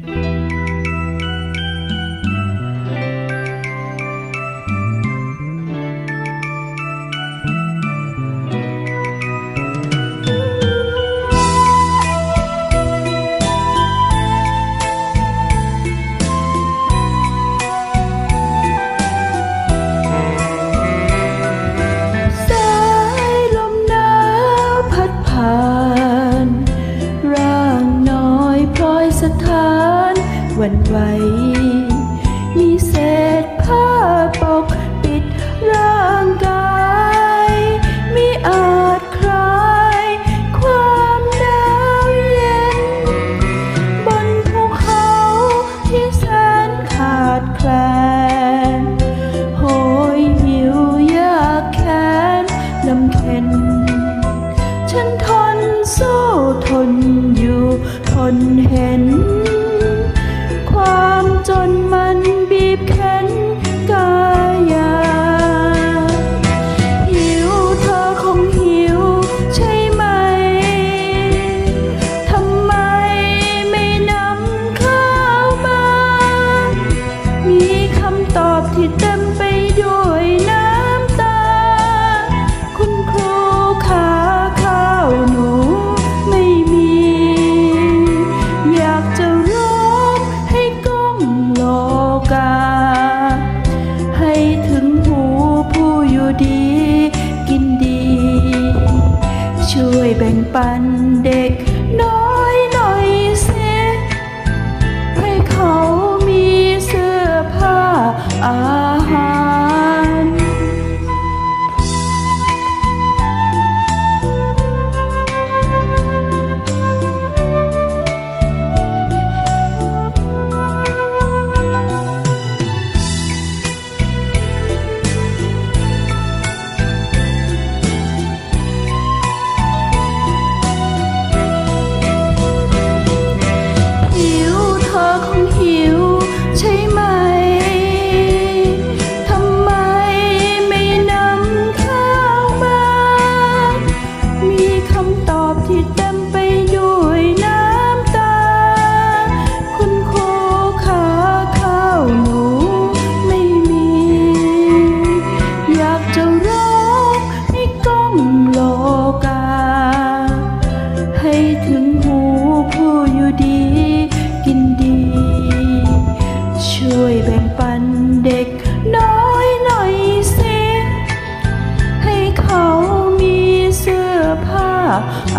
ส วันไหว มีเศษผ้าปกปิดร่างกายมิอาจคลายความหนาวเย็น บนภูเขาที่แสนขาดแคลนโหยหิวยากแค้นลำเค็น ฉันทนสู้ทนอยู่ทนเห็น ตอบที่เต็มไปด้วยน้ำตา คุณครูขาข้าวหนูไม่มี อยากจะร้องให้ก้องโลกา ให้ถึงหูผู้อยู่ดี กินดี ช่วยแบ่งปันเด็ก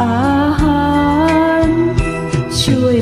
อาหาร ช่วย